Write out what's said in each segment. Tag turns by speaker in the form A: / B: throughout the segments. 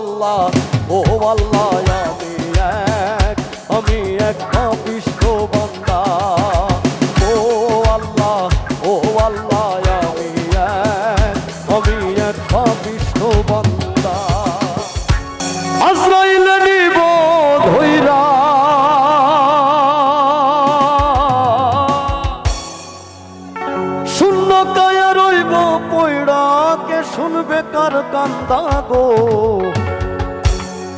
A: আল্লাহ, ও আল্লাহ, আমি এক আমি এক পাপিষ্ঠ বান্দা। ও আল্লাহ ও আল্লাহ, আমি এক আমি এক পাপিষ্ঠ বান্দা। আজরাইল নিব ধইরা শূন্য কায়া রইব পয়ড়া কে শুনবে কার কান্দা গো।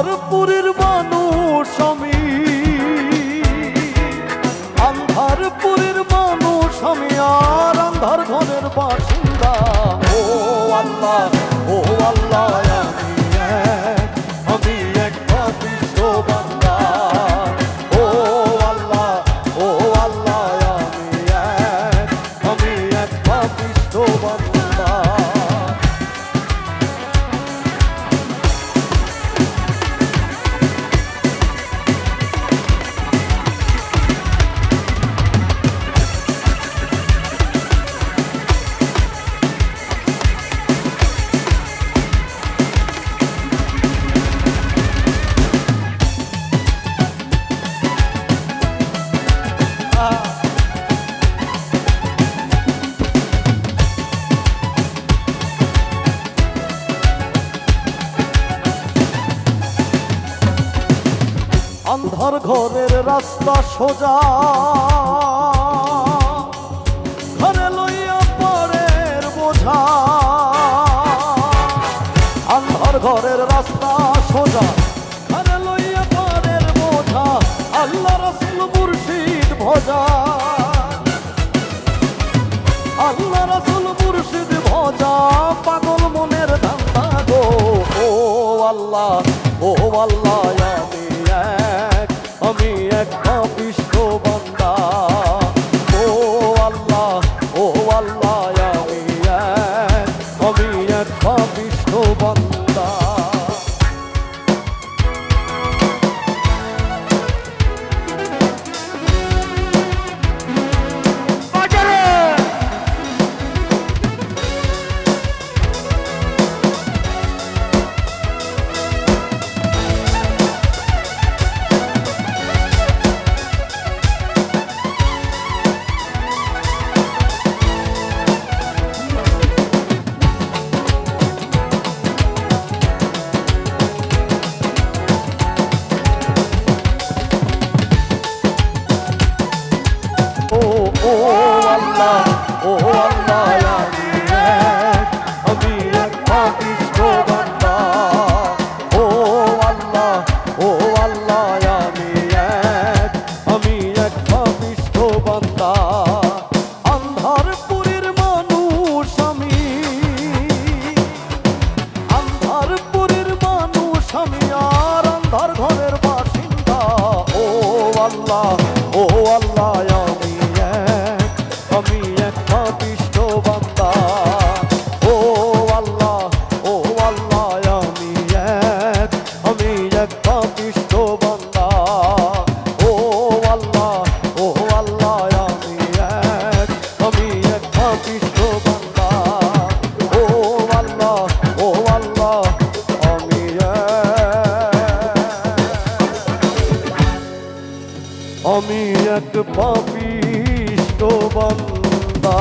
A: আন্ধারপুরের মানুষ আমি। আন্ধারপুরের মানুষ আমি আর আন্ধার ঘরের বাসিন্দা। ও আল্লাহ ও আল্লাহ। আন্ধার ঘরের রাস্তা সোজা। ঘরে লইয়া পরের বোঝা। আন্ধার ঘরের রাস্তা সোজা। ঘরে লইয়া পরের বোঝা। আল্লাহ রসুল মুর্শিদ ভজা। আল্লাহ রসুল মুর্শিদ ভজা। পাগল মনের ধান্দা গো। ও আল্লাহ ও আল্লাহ আমি এক পাপিষ্ঠ বান্দা ও আল্লাহ ও আল্লাহ আমি এক আমি এক পাপিষ্ঠ বান্দা আল্লাহ ও আল্লাহ আমি এক আমি এক পাপিষ্ঠ বান্দা ও আল্লাহ ও আল্লাহ আমি এক আমি এক পাপিষ্ঠ বান্দা ও এক পাপিষ্ট বান্দা।